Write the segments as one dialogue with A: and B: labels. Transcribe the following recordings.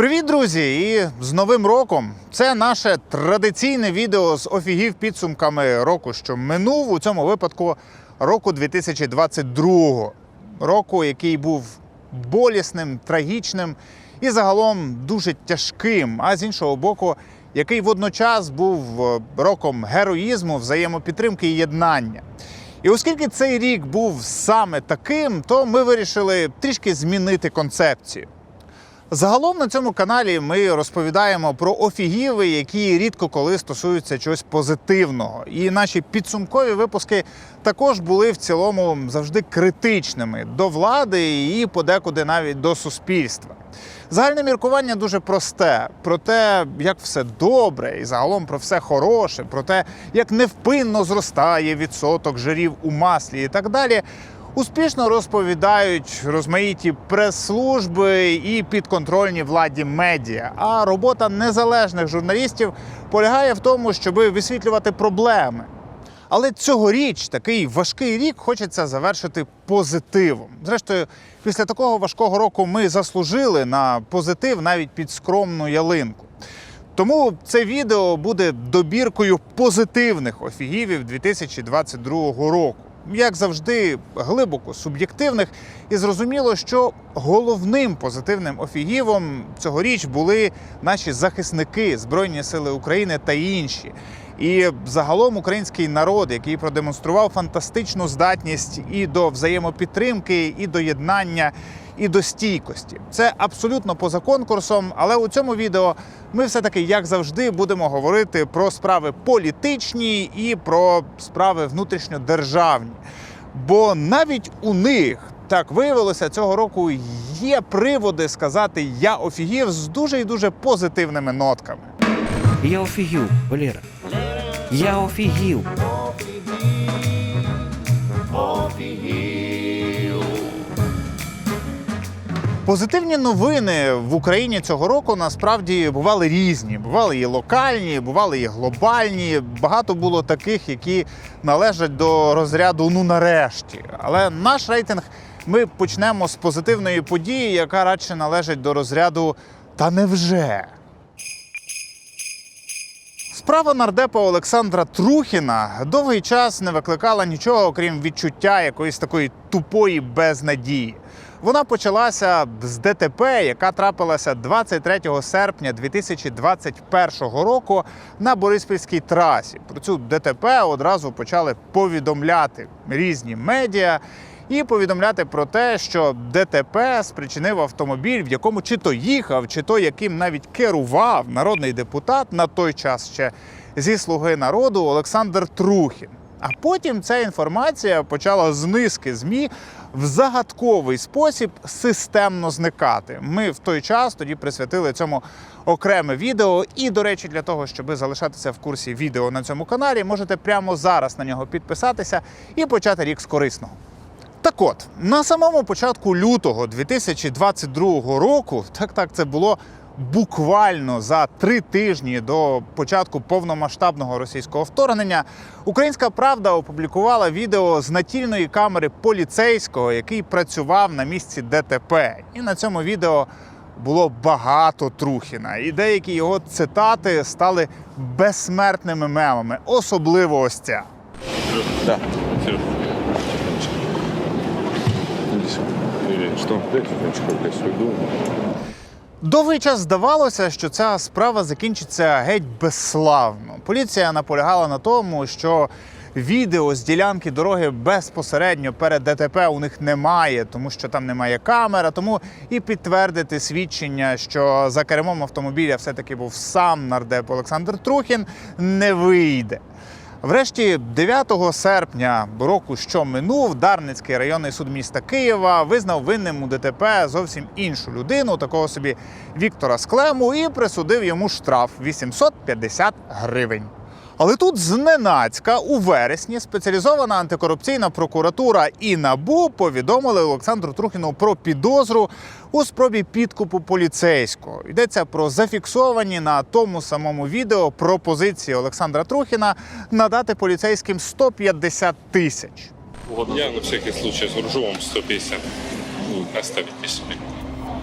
A: Привіт, друзі! І з Новим роком! Це наше традиційне відео з офігів підсумками року, що минув у цьому випадку року 2022. Року, який був болісним, трагічним і загалом дуже тяжким. А з іншого боку, який водночас був е, роком героїзму, взаємопідтримки і єднання. І оскільки цей рік був саме таким, то ми вирішили трішки змінити концепцію. Загалом на цьому каналі ми розповідаємо про офігіви, які рідко коли стосуються чогось позитивного. І наші підсумкові випуски також були в цілому завжди критичними до влади і подекуди навіть до суспільства. Загальне міркування дуже просте про те, як все добре, і загалом про все хороше, про те, як невпинно зростає відсоток жирів у маслі і так далі. Успішно розповідають розмаїті прес-служби і підконтрольні владі медіа. А робота незалежних журналістів полягає в тому, щоб висвітлювати проблеми. Але цьогоріч такий важкий рік хочеться завершити позитивом. Зрештою, після такого важкого року ми заслужили на позитив навіть під скромну ялинку. Тому це відео буде добіркою позитивних офігівів 2022 року. Як завжди, глибоко суб'єктивних, і зрозуміло, що головним позитивним офігівом цьогоріч були наші захисники Збройні Сили України та інші. І загалом український народ, який продемонстрував фантастичну здатність і до взаємопідтримки, і до єднання, і до стійкості. Це абсолютно поза конкурсом, але у цьому відео ми все-таки, як завжди, будемо говорити про справи політичні і про справи внутрішньодержавні. Бо навіть у них так виявилося цього року є приводи сказати я офігів з дуже і дуже позитивними нотками.
B: Я офігів, Валера. Я офігів.
A: Позитивні новини в Україні цього року насправді бували різні. Бували і локальні, бували і глобальні. Багато було таких, які належать до розряду ну нарешті. Але наш рейтинг ми почнемо з позитивної події, яка радше належить до розряду та невже. Справа нардепа Олександра Трухіна довгий час не викликала нічого, окрім відчуття якоїсь такої тупої безнадії. Вона почалася з ДТП, яка трапилася 23 серпня 2021 року на Бориспільській трасі. Про цю ДТП одразу почали повідомляти різні медіа. І повідомляти про те, що ДТП спричинив автомобіль, в якому чи то їхав, чи то яким навіть керував народний депутат на той час ще зі слуги народу Олександр Трухін. А потім ця інформація почала з низки ЗМІ в загадковий спосіб системно зникати. Ми в той час тоді присвятили цьому окреме відео. І, до речі, для того, щоб залишатися в курсі відео на цьому каналі, можете прямо зараз на нього підписатися і почати рік з корисного. Так от, на самому початку лютого 2022 року, так так це було буквально за три тижні до початку повномасштабного російського вторгнення, Українська Правда опублікувала відео з натільної камери поліцейського, який працював на місці ДТП. І на цьому відео було багато Трухіна, і деякі його цитати стали безсмертними мемами, особливо ось ця.
C: Да. Дайте ручку, блядь, свою думу.
A: Довгий час здавалося, що ця справа закінчиться геть безславно. Поліція наполягала на тому, що відео з ділянки дороги безпосередньо перед ДТП у них немає, тому що там немає камера. Тому і підтвердити свідчення, що за кермом автомобіля все-таки був сам нардеп Олександр Трухін, не вийде. Врешті, 9 серпня року, що минув, Дарницький районний суд міста Києва визнав винним у ДТП зовсім іншу людину, такого собі Віктора Склему, і присудив йому штраф 850 гривень. Але тут зненацька у вересні спеціалізована антикорупційна прокуратура і НАБУ повідомили Олександру Трухіну про підозру у спробі підкупу поліцейського. Йдеться про зафіксовані на тому самому відео пропозиції Олександра Трухіна надати поліцейським 150 тисяч.
D: Я на всякий случай заружу вам 150. Ну, оставите себе.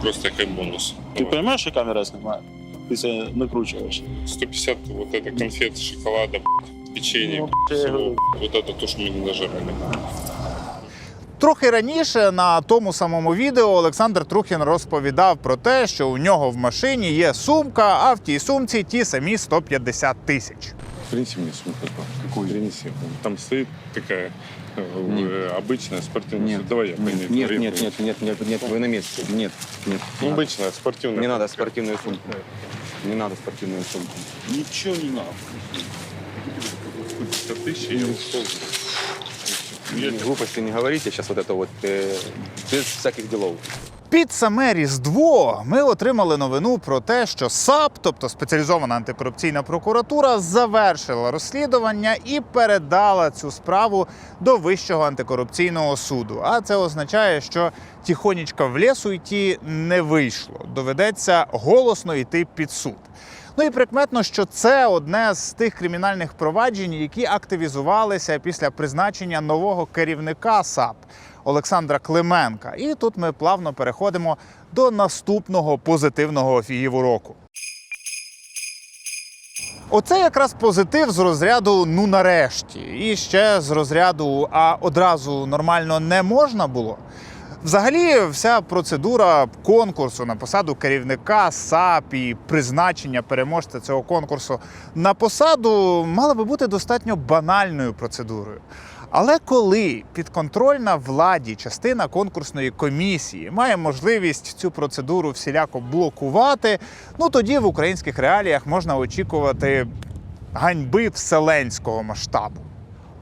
D: Просто как бонус. Ты понимаешь, что камера снимает? Ты себя накручиваешь.
C: 150 вот это конфет, шоколада, б***ь, печенье,
D: Ну,
C: б***ь,
D: я
C: всего.
D: говорю.
C: Вот это то, что мы не нажарили.
A: Трохи раніше на тому самому відео Олександр Трухін розповідав про те, що у нього в машині є сумка, а в тій сумці ті самі 150 тисяч.
C: Принеси мне сумку. Какую? Принеси. Там стоит такая э, э, обычная спортивная.
E: Нет.
C: Давай я принесу.
E: Нет,
C: Я
E: нет,
C: принесу.
E: нет, нет, нет, нет, вы на месте. Нет, нет.
C: Ну, обычная спортивная.
E: Не надо спортивную сумку. Не надо спортивную сумку.
D: Ничего не надо.
C: 150 тысяч, и я ушел. Я
E: Глупости не говорите сейчас вот это вот э, без всяких делов.
A: Під саме Різдво ми отримали новину про те, що САП, тобто спеціалізована антикорупційна прокуратура, завершила розслідування і передала цю справу до Вищого антикорупційного суду. А це означає, що тихонечко в лісу йти не вийшло. Доведеться голосно йти під суд. Ну і прикметно, що це одне з тих кримінальних проваджень, які активізувалися після призначення нового керівника САП Олександра Клименка. І тут ми плавно переходимо до наступного позитивного офігіву року. Оце якраз позитив з розряду ну нарешті. І ще з розряду а одразу нормально не можна було. Взагалі, вся процедура конкурсу на посаду керівника САП і призначення переможця цього конкурсу на посаду мала би бути достатньо банальною процедурою. Але коли підконтрольна владі частина конкурсної комісії має можливість цю процедуру всіляко блокувати, ну тоді в українських реаліях можна очікувати ганьби вселенського масштабу.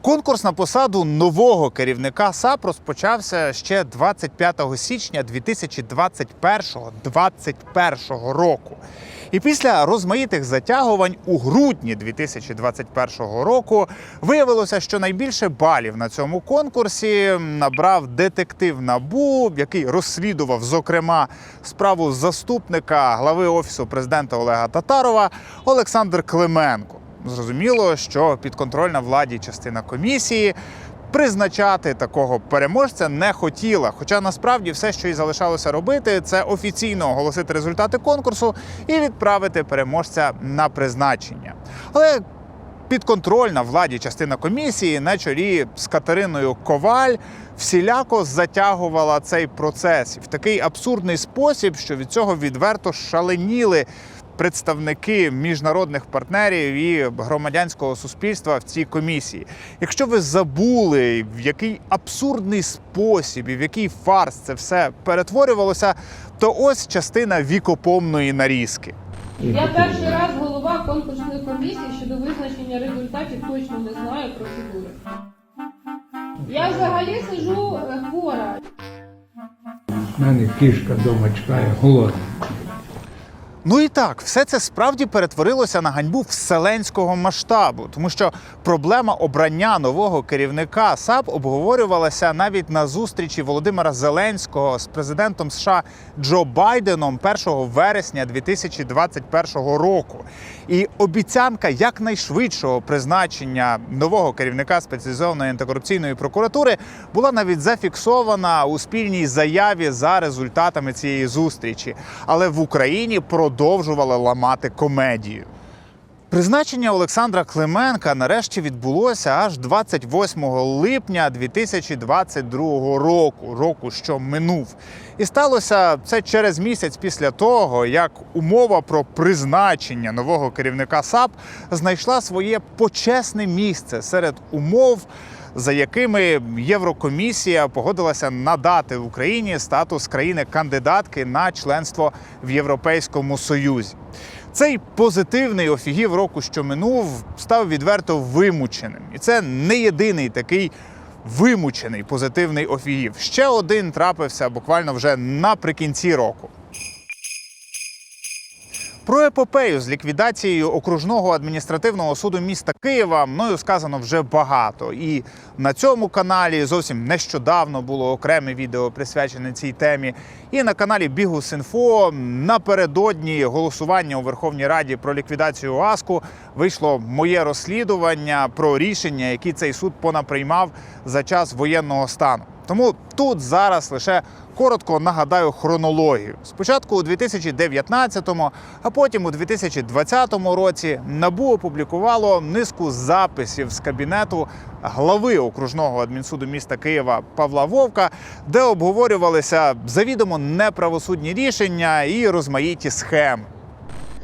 A: Конкурс на посаду нового керівника САП розпочався ще 25 січня 2021 року. І після розмаїтих затягувань у грудні 2021 року виявилося, що найбільше балів на цьому конкурсі набрав детектив НАБУ, який розслідував зокрема справу заступника глави офісу президента Олега Татарова Олександр Клименко. Зрозуміло, що підконтрольна владі частина комісії призначати такого переможця не хотіла. Хоча насправді все, що їй залишалося робити, це офіційно оголосити результати конкурсу і відправити переможця на призначення. Але підконтрольна владі частина комісії на чолі з Катериною Коваль всіляко затягувала цей процес в такий абсурдний спосіб, що від цього відверто шаленіли представники міжнародних партнерів і громадянського суспільства в цій комісії. Якщо ви забули, в який абсурдний спосіб і в який фарс це все перетворювалося, то ось частина вікопомної нарізки.
F: Я перший раз голова конкурсної комісії щодо визначення результатів точно не знаю процедури. Я взагалі сижу е, хвора.
G: У мене кішка вдома чекає голодна.
A: Ну і так, все це справді перетворилося на ганьбу вселенського масштабу, тому що проблема обрання нового керівника САП обговорювалася навіть на зустрічі Володимира Зеленського з президентом США Джо Байденом 1 вересня 2021 року. І обіцянка якнайшвидшого призначення нового керівника спеціалізованої антикорупційної прокуратури була навіть зафіксована у спільній заяві за результатами цієї зустрічі. Але в Україні продовжували ламати комедію. Призначення Олександра Клименка нарешті відбулося аж 28 липня 2022 року, року, що минув. І сталося це через місяць після того, як умова про призначення нового керівника САП знайшла своє почесне місце серед умов. За якими Єврокомісія погодилася надати Україні статус країни-кандидатки на членство в Європейському Союзі. Цей позитивний офігів року, що минув, став відверто вимученим. І це не єдиний такий вимучений позитивний офігів. Ще один трапився буквально вже наприкінці року. Про епопею з ліквідацією окружного адміністративного суду міста Києва мною сказано вже багато. І на цьому каналі зовсім нещодавно було окреме відео присвячене цій темі. І на каналі Бігус.Інфо напередодні голосування у Верховній Раді про ліквідацію ОАСКу вийшло моє розслідування про рішення, які цей суд понаприймав за час воєнного стану. Тому тут зараз лише коротко нагадаю хронологію. Спочатку у 2019-му, а потім у 2020 році НАБУ опублікувало низку записів з кабінету глави окружного адмінсуду міста Києва Павла Вовка, де обговорювалися завідомо неправосудні рішення і розмаїті схеми.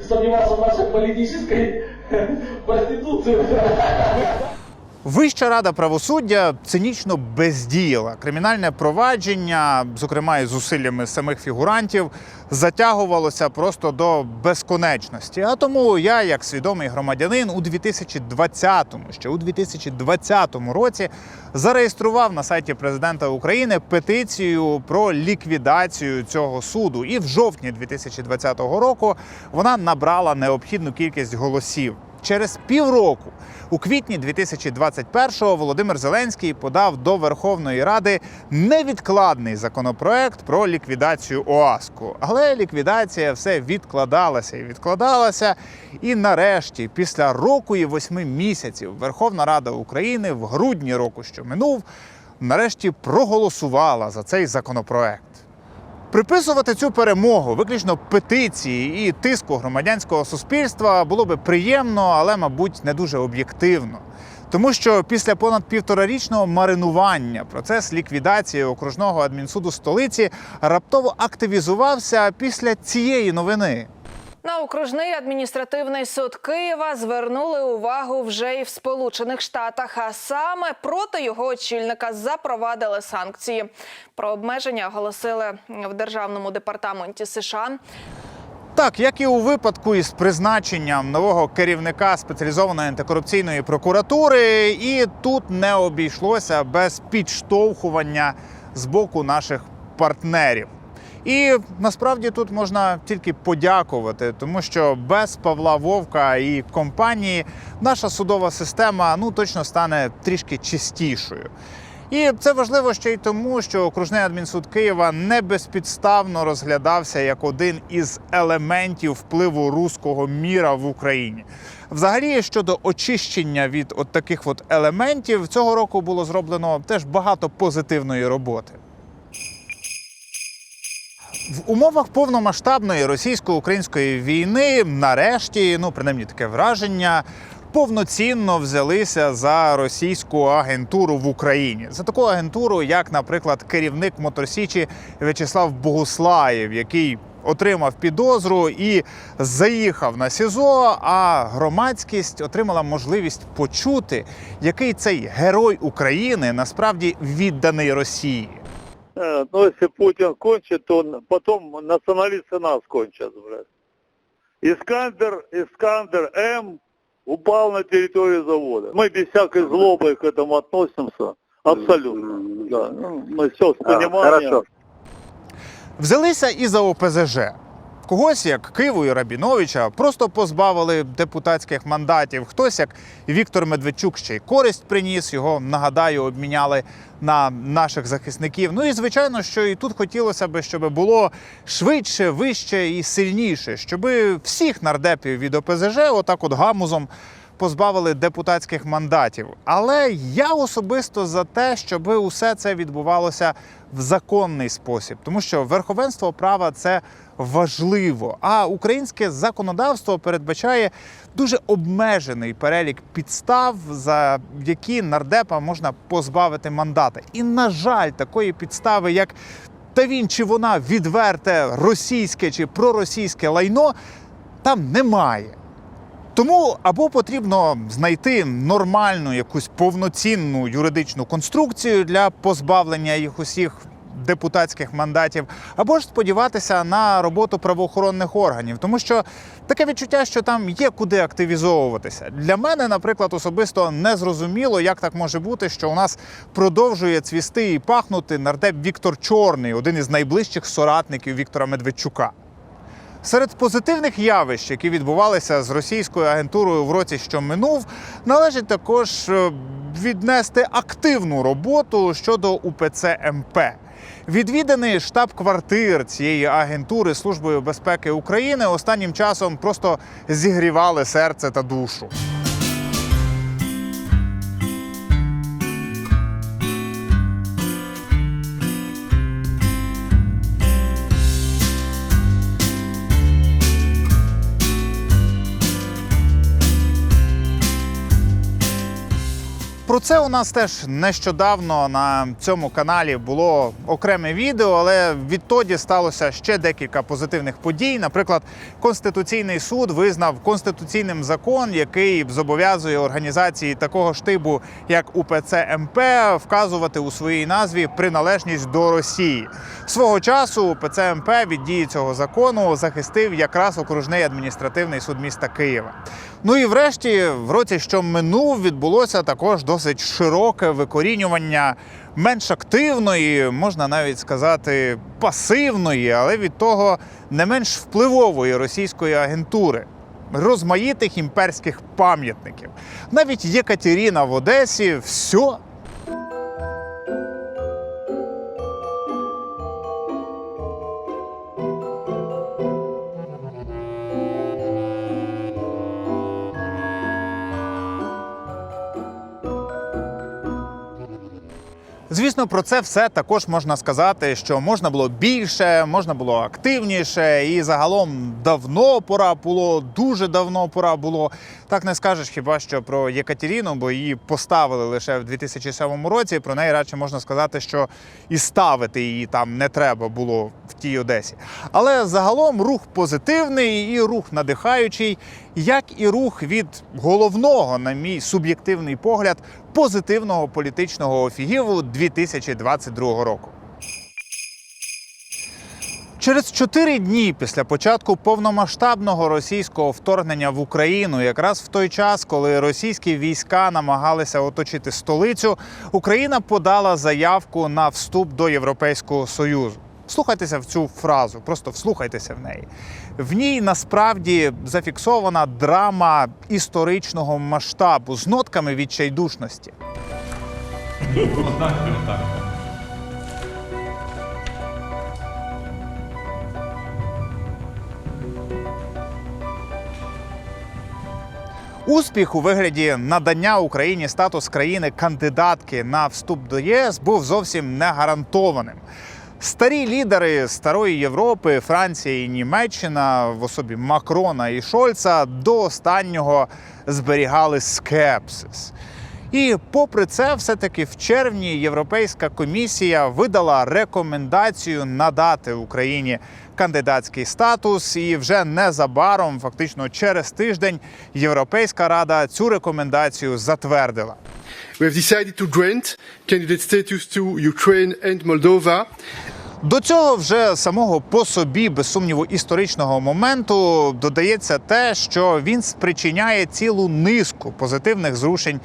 H: сомневался в политической проституции.
A: Вища рада правосуддя цинічно бездіяла. Кримінальне провадження, зокрема і зусиллями самих фігурантів, затягувалося просто до безконечності. А тому я, як свідомий громадянин, у 2020-му, ще у 2020 році, зареєстрував на сайті президента України петицію про ліквідацію цього суду. І в жовтні 2020 року вона набрала необхідну кількість голосів. Через півроку, у квітні 2021-го, Володимир Зеленський подав до Верховної Ради невідкладний законопроект про ліквідацію ОАСКу. Але ліквідація все відкладалася і відкладалася. І нарешті, після року і восьми місяців, Верховна Рада України в грудні року, що минув, нарешті проголосувала за цей законопроект. Приписувати цю перемогу виключно петиції і тиску громадянського суспільства було би приємно, але, мабуть, не дуже об'єктивно. Тому що після понад півторарічного маринування процес ліквідації окружного адмінсуду столиці раптово активізувався після цієї новини.
I: На окружний адміністративний суд Києва звернули увагу вже і в Сполучених Штатах. А саме проти його очільника запровадили санкції. Про обмеження оголосили в державному департаменті США.
A: Так, як і у випадку із призначенням нового керівника спеціалізованої антикорупційної прокуратури, і тут не обійшлося без підштовхування з боку наших партнерів. І насправді тут можна тільки подякувати, тому що без Павла Вовка і компанії наша судова система ну точно стане трішки чистішою. І це важливо ще й тому, що окружний адмінсуд Києва не безпідставно розглядався як один із елементів впливу руського міра в Україні. Взагалі, щодо очищення від от таких от елементів, цього року було зроблено теж багато позитивної роботи. В умовах повномасштабної російсько-української війни, нарешті, ну принаймні таке враження, повноцінно взялися за російську агентуру в Україні. За таку агентуру, як, наприклад, керівник Моторсічі В'ячеслав Богуслаєв, який отримав підозру і заїхав на СІЗО, а громадськість отримала можливість почути, який цей герой України насправді відданий Росії
J: Э, Ну, если Путин кончит, то он- потом националисты нас кончат, блядь. Искандер, Искандер М упал на территорию завода. Мы без всякой злобы к этому относимся. Абсолютно. Да. Ну, мы все с пониманием.
A: Взялися і за ОПЗЖ. Когось, як Киву і Рабіновича, просто позбавили депутатських мандатів. Хтось, як Віктор Медведчук, ще й користь приніс. Його нагадаю, обміняли на наших захисників. Ну і звичайно, що і тут хотілося б, щоб було швидше, вище і сильніше, щоб всіх нардепів від ОПЗЖ, отак, от гамузом. Позбавили депутатських мандатів, але я особисто за те, щоб усе це відбувалося в законний спосіб, тому що верховенство права це важливо. А українське законодавство передбачає дуже обмежений перелік підстав, за які нардепа можна позбавити мандата. І на жаль, такої підстави, як та він чи вона відверте російське чи проросійське лайно, там немає. Тому або потрібно знайти нормальну якусь повноцінну юридичну конструкцію для позбавлення їх усіх депутатських мандатів, або ж сподіватися на роботу правоохоронних органів, тому що таке відчуття, що там є куди активізовуватися. Для мене, наприклад, особисто не зрозуміло, як так може бути, що у нас продовжує цвісти і пахнути нардеп Віктор Чорний, один із найближчих соратників Віктора Медведчука. Серед позитивних явищ, які відбувалися з російською агентурою в році, що минув, належить також е, віднести активну роботу щодо УПЦ МП. Відвіданий штаб-квартир цієї агентури Службою безпеки України останнім часом просто зігрівали серце та душу. Про це у нас теж нещодавно на цьому каналі було окреме відео, але відтоді сталося ще декілька позитивних подій. Наприклад, Конституційний суд визнав конституційним закон, який зобов'язує організації такого штибу, як УПЦ МП, вказувати у своїй назві приналежність до Росії. Свого часу УПЦ МП від дії цього закону захистив якраз окружний адміністративний суд міста Києва. Ну і врешті, в році, що минув, відбулося також досить широке викорінювання менш активної, можна навіть сказати, пасивної, але від того не менш впливової російської агентури. Розмаїтих імперських пам'ятників. Навіть Єкатеріна в Одесі все Звісно, про це все також можна сказати, що можна було більше, можна було активніше, і загалом давно пора було, дуже давно пора було. Так не скажеш хіба що про Єкатеріну, бо її поставили лише в 2007 році. Про неї радше можна сказати, що і ставити її там не треба було в тій Одесі. Але загалом рух позитивний і рух надихаючий, як і рух від головного, на мій суб'єктивний погляд, позитивного політичного офігіву 2022 року. Через чотири дні після початку повномасштабного російського вторгнення в Україну, якраз в той час, коли російські війська намагалися оточити столицю, Україна подала заявку на вступ до Європейського союзу. Вслухайтеся в цю фразу, просто вслухайтеся в неї. В ній насправді зафіксована драма історичного масштабу з нотками відчайдушності. Успіх у вигляді надання Україні статус країни-кандидатки на вступ до ЄС був зовсім не гарантованим. Старі лідери старої Європи, Франція і Німеччина в особі Макрона і Шольца до останнього зберігали скепсис. І попри це, все-таки в червні Європейська комісія видала рекомендацію надати Україні кандидатський статус, і вже незабаром, фактично через тиждень, Європейська рада цю рекомендацію затвердила.
K: We have decided to grant candidate status to Ukraine and Moldova
A: До цього вже самого по собі, без сумніву, історичного моменту додається те, що він спричиняє цілу низку позитивних зрушень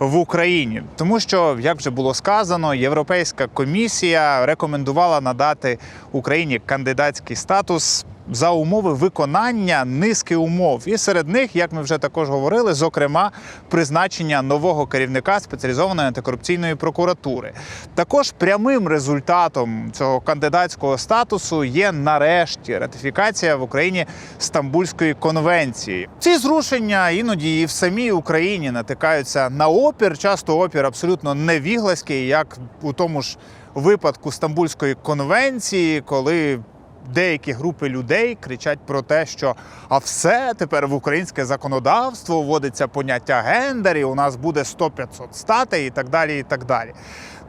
A: в Україні, тому що, як вже було сказано, Європейська комісія рекомендувала надати Україні кандидатський статус. За умови виконання низки умов, і серед них, як ми вже також говорили, зокрема призначення нового керівника спеціалізованої антикорупційної прокуратури. Також прямим результатом цього кандидатського статусу є нарешті ратифікація в Україні Стамбульської конвенції. Ці зрушення іноді і в самій Україні натикаються на опір. Часто опір абсолютно невігласький, як у тому ж випадку Стамбульської конвенції, коли деякі групи людей кричать про те, що а все тепер в українське законодавство вводиться поняття гендер, і у нас буде 100-500 статей і так далі. і так далі.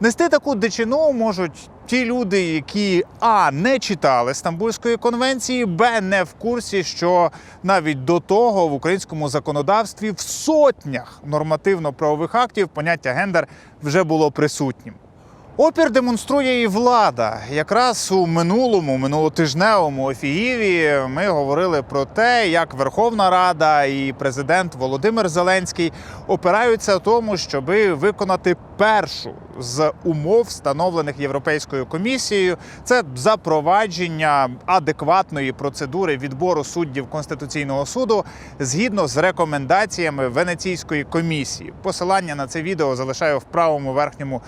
A: Нести таку дичину можуть ті люди, які а не читали Стамбульської конвенції, б не в курсі, що навіть до того в українському законодавстві в сотнях нормативно-правових актів поняття гендер вже було присутнім. Опір демонструє і влада. Якраз у минулому, минулотижневому офігіві ми говорили про те, як Верховна Рада і президент Володимир Зеленський опираються тому, щоб виконати першу з умов, встановлених Європейською комісією, це запровадження адекватної процедури відбору суддів Конституційного суду згідно з рекомендаціями Венеційської комісії. Посилання на це відео залишаю в правому верхньому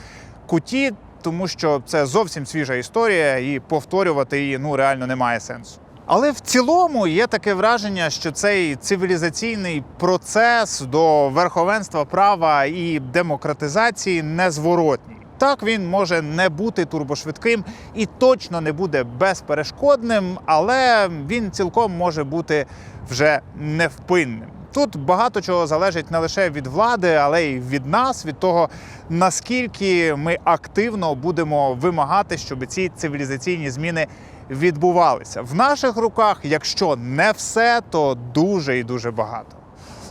A: куті, тому що це зовсім свіжа історія, і повторювати її ну реально немає сенсу. Але в цілому є таке враження, що цей цивілізаційний процес до верховенства права і демократизації незворотній. Так він може не бути турбошвидким і точно не буде безперешкодним, але він цілком може бути вже невпинним. Тут багато чого залежить не лише від влади, але й від нас, від того, наскільки ми активно будемо вимагати, щоб ці цивілізаційні зміни відбувалися. В наших руках, якщо не все, то дуже і дуже багато.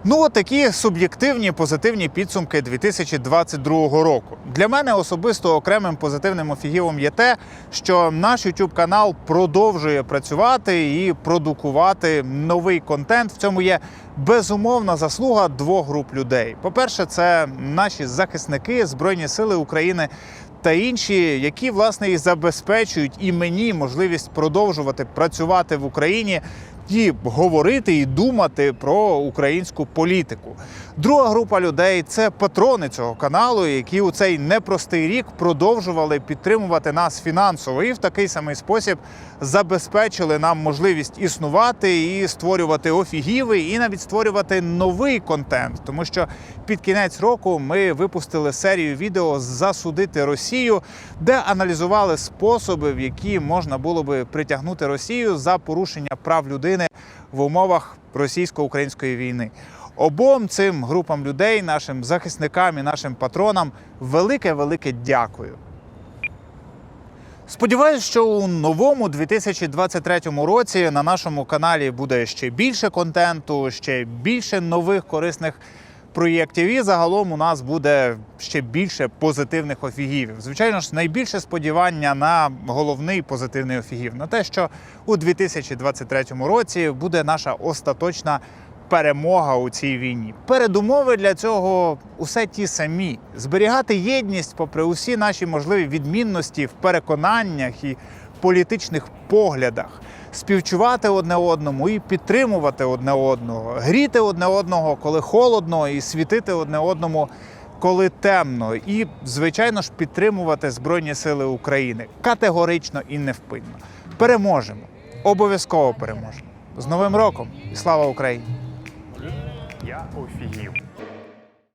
A: Ну, такі суб'єктивні позитивні підсумки 2022 року. Для мене особисто окремим позитивним офігівом є те, що наш YouTube канал продовжує працювати і продукувати новий контент. В цьому є безумовна заслуга двох груп людей. По-перше, це наші захисники Збройні Сили України. Та інші, які власне і забезпечують і мені можливість продовжувати працювати в Україні і говорити і думати про українську політику. Друга група людей це патрони цього каналу, які у цей непростий рік продовжували підтримувати нас фінансово і в такий самий спосіб забезпечили нам можливість існувати і створювати офігіви, і навіть створювати новий контент. Тому що під кінець року ми випустили серію відео засудити Росію, де аналізували способи, в які можна було би притягнути Росію за порушення прав людини в умовах російсько-української війни. Обом цим групам людей, нашим захисникам і нашим патронам, велике велике дякую. Сподіваюсь, що у новому 2023 році на нашому каналі буде ще більше контенту, ще більше нових корисних проєктів. І загалом у нас буде ще більше позитивних офігівів. Звичайно ж, найбільше сподівання на головний позитивний офігів на те, що у 2023 році буде наша остаточна перемога у цій війні. Передумови для цього усе ті самі: зберігати єдність, попри усі наші можливі відмінності в переконаннях і політичних поглядах, співчувати одне одному і підтримувати одне одного, гріти одне одного, коли холодно, і світити одне одному. Коли темно, і звичайно ж підтримувати Збройні Сили України категорично і невпинно. Переможемо, обов'язково переможемо. З Новим роком і слава Україні!
L: Я офігів.